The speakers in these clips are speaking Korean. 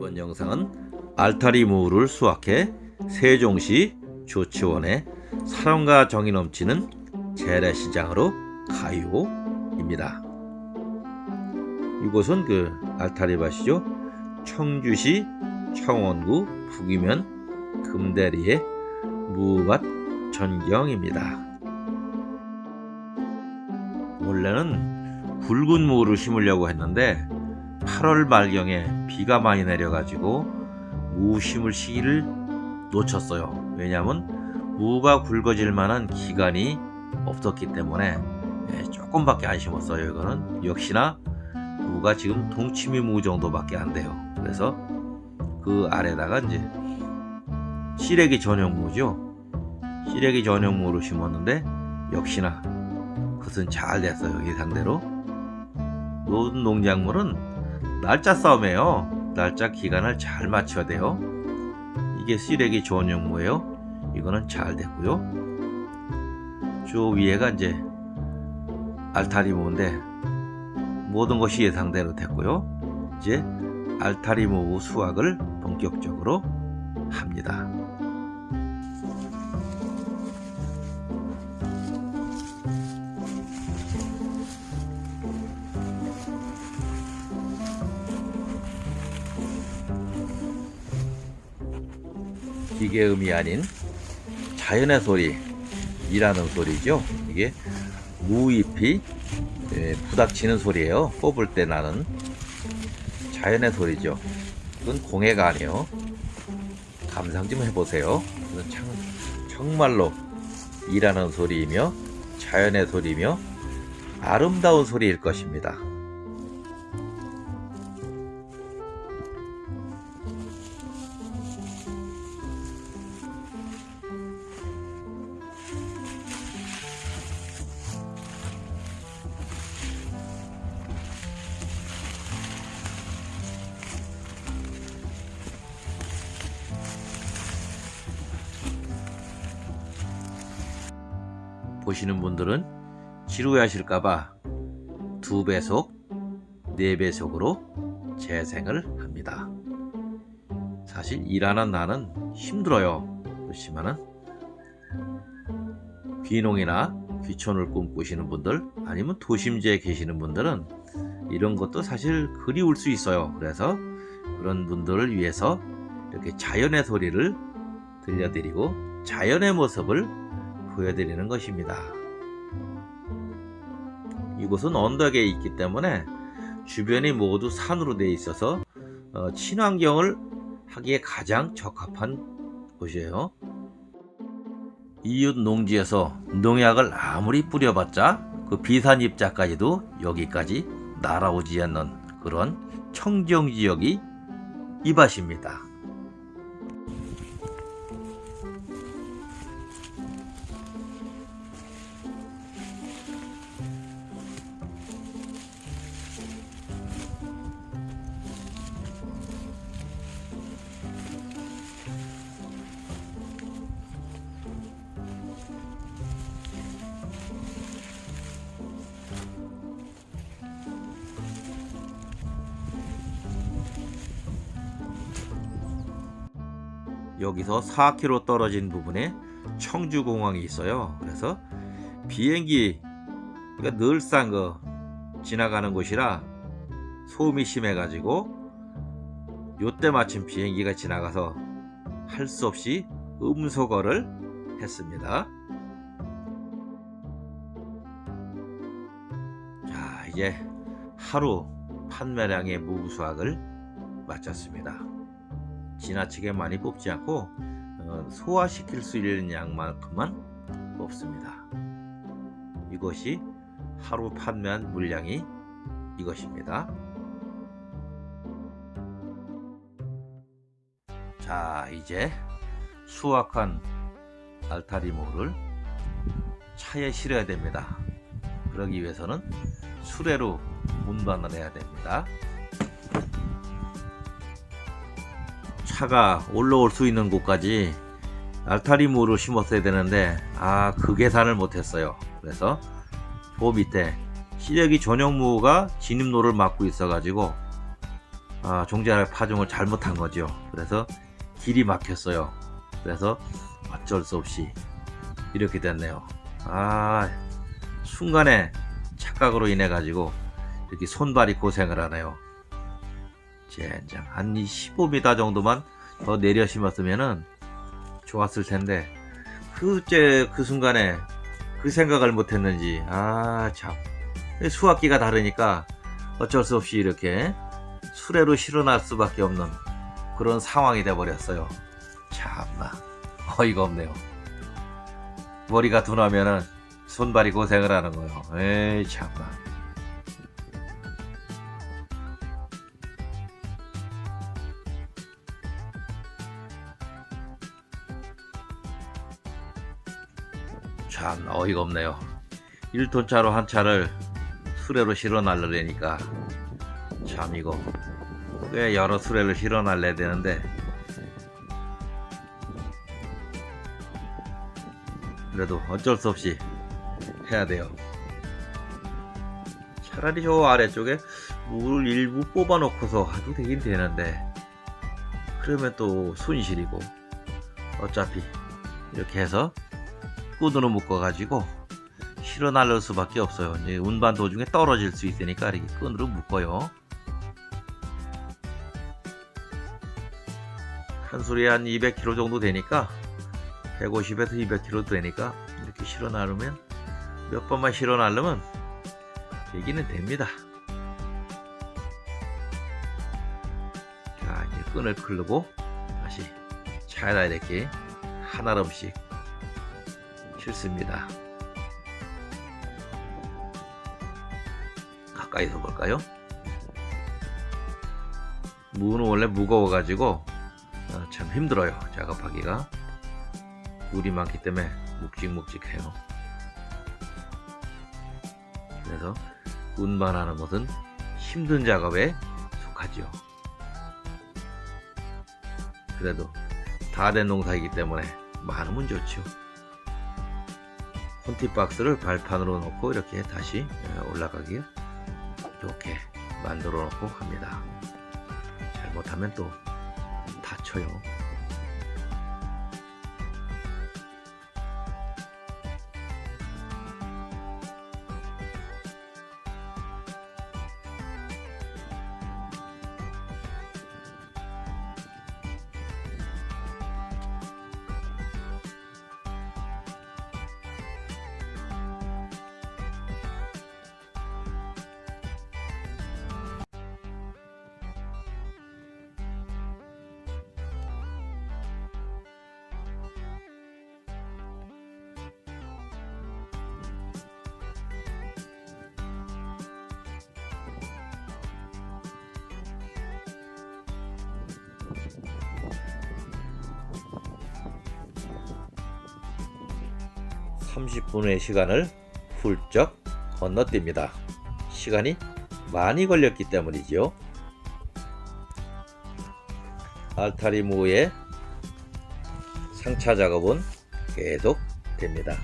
이번 영상은 알타리 무를 수확해 세종시 조치원에 사랑과 정이 넘치는 재래시장으로 가요입니다. 이곳은 그 알타리 밭이죠. 청주시 청원구 북이면 금대리의 무밭 전경입니다. 원래는 붉은 무를 심으려고 했는데 8월 말경에 비가 많이 내려가지고 무 심을 시기를 놓쳤어요. 왜냐하면 무가 굵어질 만한 기간이 없었기 때문에 예, 조금밖에 안 심었어요. 이거는 역시나 무가 지금 동치미 무 정도밖에 안 돼요. 그래서 그 아래다가 이제 시래기 전용 무죠. 시래기 전용 무로 심었는데 역시나 그것은 잘 됐어요. 예상대로. 모든 농작물은 날짜 싸움이에요. 날짜 기간을 잘 맞춰야 돼요. 이게 시래기 전용무예요. 이거는 잘 됐고요. 저 위에가 이제 알타리무인데 모든 것이 예상대로 됐고요. 이제 알타리무 수확을 본격적으로 합니다. 기계음이 아닌 자연의 소리이라는 소리죠. 이게 무잎이 예, 부닥치는 소리예요. 뽑을 때 나는 자연의 소리죠. 이건 공해가 아니에요. 감상 좀 해보세요. 이건 참, 정말로 일하는 소리이며 자연의 소리며 아름다운 소리일 것입니다. 보시는 분들은 지루하실까봐 두 배속, 네 배속으로 재생을 합니다. 사실 일하는 나는 힘들어요. 그렇지만은 귀농이나 귀촌을 꿈꾸시는 분들 아니면 도심지에 계시는 분들은 이런 것도 사실 그리울 수 있어요. 그래서 그런 분들을 위해서 이렇게 자연의 소리를 들려드리고 자연의 모습을 보여드리는 것입니다. 이곳은 언덕에 있기 때문에 주변이 모두 산으로 되어 있어서 어, 친환경을 하기에 가장 적합한 곳이에요. 이웃 농지에서 농약을 아무리 뿌려봤자 그 비산 입자까지도 여기까지 날아오지 않는 그런 청정 지역이 이 밭입니다. 여기서 4km 떨어진 부분에 청주공항이 있어요. 그래서 비행기 그러니까 늘상 그 지나가는 곳이라 소음이 심해가지고 요때 마침 비행기가 지나가서 할 수 없이 음소거를 했습니다. 자 이제 하루 판매량의 무수확을 마쳤습니다. 지나치게 많이 뽑지 않고 어, 소화시킬 수 있는 양만큼만 뽑습니다. 이것이 하루 판매한 물량이 이것입니다. 자, 이제 수확한 알타리모를 차에 실어야 됩니다. 그러기 위해서는 수레로 운반을 해야 됩니다. 차가 올라올 수 있는 곳까지 알타리무를 심었어야 되는데 아 그 계산을 못했어요. 그래서 그 밑에 시래기 전용무가 진입로를 막고 있어 가지고 아, 종자의 파종을 잘못한 거죠. 그래서 길이 막혔어요. 그래서 어쩔 수 없이 이렇게 됐네요. 아, 순간에 착각으로 인해 가지고 이렇게 손발이 고생을 하네요. 젠장 한 15m 정도만 더 내려 심었으면은 좋았을 텐데 그제 그 순간에 그 생각을 못했는지 아참 수학기가 다르니까 어쩔 수 없이 이렇게 수레로 실어날 수밖에 없는 그런 상황이 돼 버렸어요. 참나 어이가 없네요. 머리가 둔하면은 손발이 고생을 하는 거예요. 에이 참나. 참 어이가 없네요. 1톤 차로 한 차를 수레로 실어 날르려니까 참 이거 꽤 여러 수레를 실어 날려야 되는데 그래도 어쩔 수 없이 해야 돼요. 차라리 저 아래쪽에 물 일부 뽑아 놓고서 해도 되긴 되는데 그러면 또 손실이고 어차피 이렇게 해서 끈으로 묶어가지고 실어 날릴 수밖에 없어요. 이제 운반 도중에 떨어질 수 있으니까 이렇게 끈으로 묶어요. 한 수리에 한 200kg 정도 되니까 150에서 200kg 되니까 이렇게 실어 나르면 몇 번만 실어 나르면 되기는 됩니다. 자 이제 끈을 풀고 다시 차에다 이렇게 한아름씩 싫습니다. 가까이서 볼까요? 무는 원래 무거워가지고 어, 참 힘들어요 작업하기가 물이 많기 때문에 묵직묵직해요. 그래서 운반 하는 것은 힘든 작업에 속하죠. 그래도 다 된 농사이기 때문에 많으면 좋죠. 콘티박스를 발판으로 놓고 이렇게 다시 올라가게 이렇게 만들어 놓고 합니다. 잘못하면 또 다쳐요. 삼십 분의 시간을 훌쩍 건너뜁니다. 시간이 많이 걸렸기 때문이지요. 알타리 무의 상차 작업은 계속 됩니다.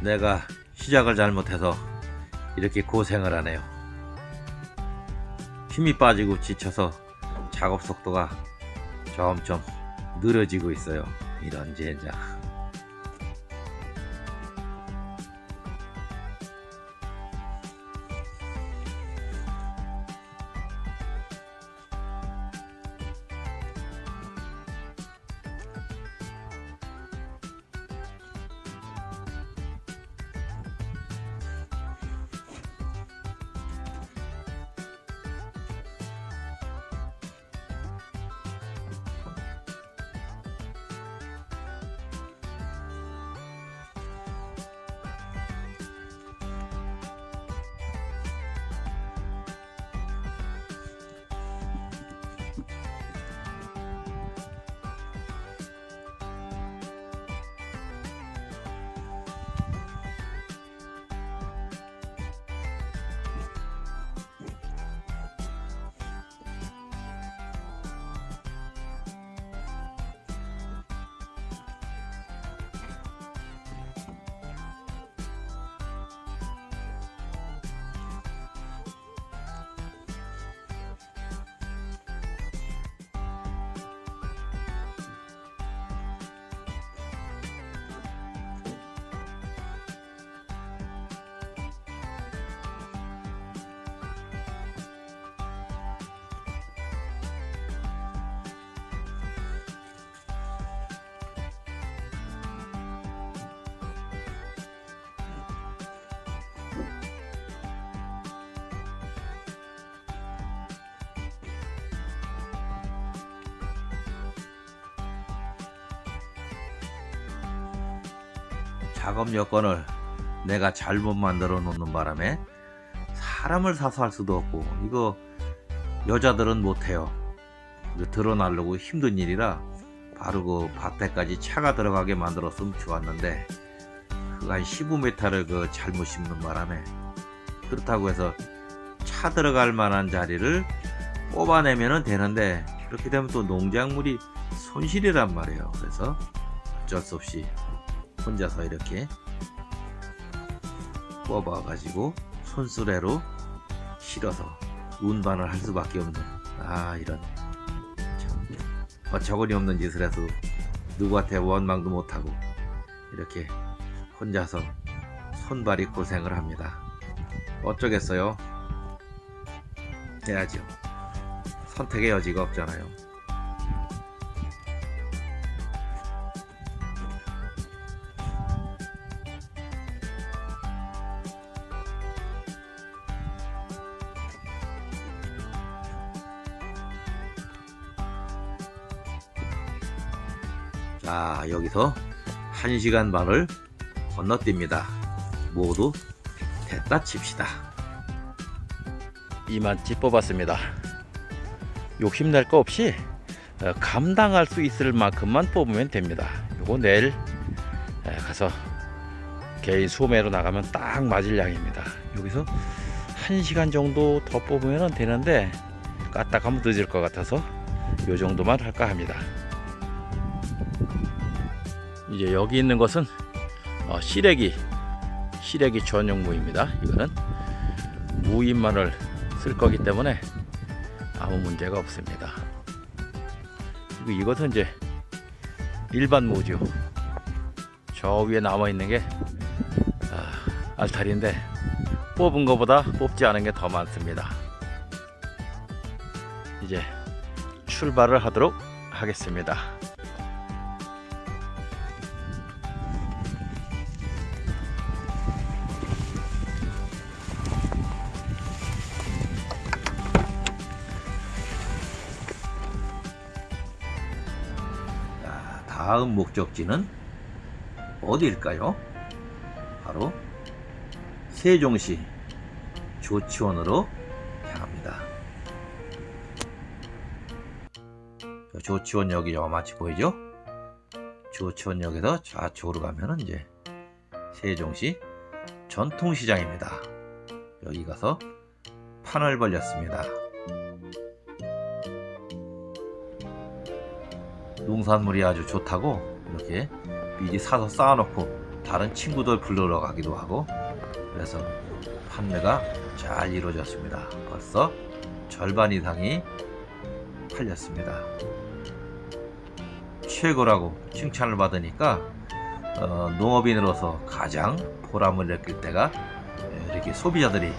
내가 시작을 잘못해서 이렇게 고생을 하네요. 힘이 빠지고 지쳐서 작업 속도가 점점 느려지고 있어요. 이런 젠장. 작업 여건을 내가 잘못 만들어 놓는 바람에 사람을 사서 할 수도 없고 이거 여자들은 못해요. 드러나려고 힘든 일이라 바로 그 밭에까지 차가 들어가게 만들었으면 좋았는데 그 한 15m를 그 잘못 심는 바람에 그렇다고 해서 차 들어갈 만한 자리를 뽑아내면 되는데 그렇게 되면 또 농작물이 손실이란 말이에요. 그래서 어쩔 수 없이 혼자서 이렇게 뽑아가지고 손수레로 실어서 운반을 할 수밖에 없는 아 이런 참 어처구니 없는 짓을 해서 누구한테 원망도 못하고 이렇게 혼자서 손발이 고생을 합니다. 어쩌겠어요? 해야죠. 선택의 여지가 없잖아요. 자, 여기서 1시간 반을 건너뜁니다. 모두 됐다 칩시다. 이만치 뽑았습니다. 욕심낼 거 없이 어, 감당할 수 있을 만큼만 뽑으면 됩니다. 요거 내일 에, 가서 개인 소매로 나가면 딱 맞을 양입니다. 여기서 1시간 정도 더 뽑으면 되는데 까딱 하면 늦을 것 같아서 요 정도만 할까 합니다. 이제 여기 있는 것은 어, 시래기 시래기 전용 무입니다. 이거는 무인만을 쓸 거기 때문에 아무 문제가 없습니다. 그리고 이것은 이제 일반 무죠. 저 위에 남아 있는 게 아, 알타리인데 뽑은 것보다 뽑지 않은 게 더 많습니다. 이제 출발을 하도록 하겠습니다. 다음 목적지는 어디일까요? 바로 세종시 조치원으로 향합니다. 저 조치원역이 저 마치 보이죠? 조치원역에서 좌측으로 가면은 이제 세종시 전통시장입니다. 여기 가서 판을 벌렸습니다. 농산물이 아주 좋다고 이렇게 미리 사서 쌓아놓고 다른 친구들 불러러 가기도 하고 그래서 판매가 잘 이루어졌습니다. 벌써 절반 이상이 팔렸습니다. 최고라고 칭찬을 받으니까 어, 농업인으로서 가장 보람을 느낄 때가 이렇게 소비자들이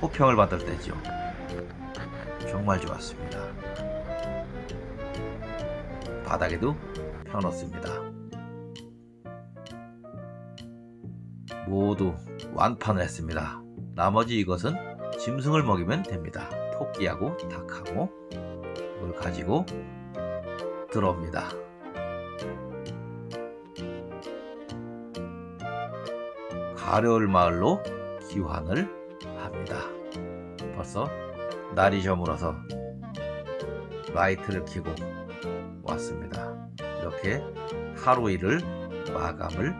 호평을 받을 때죠. 정말 좋았습니다. 바닥에도 펴놓습니다. 모두 완판을 했습니다. 나머지 이것은 짐승을 먹이면 됩니다. 토끼하고 닭하고 이걸 가지고 들어옵니다. 가려울 마을로 귀환을 합니다. 벌써 날이 저물어서 라이트를 켜고 왔습니다. 이렇게 하루 일을 마감을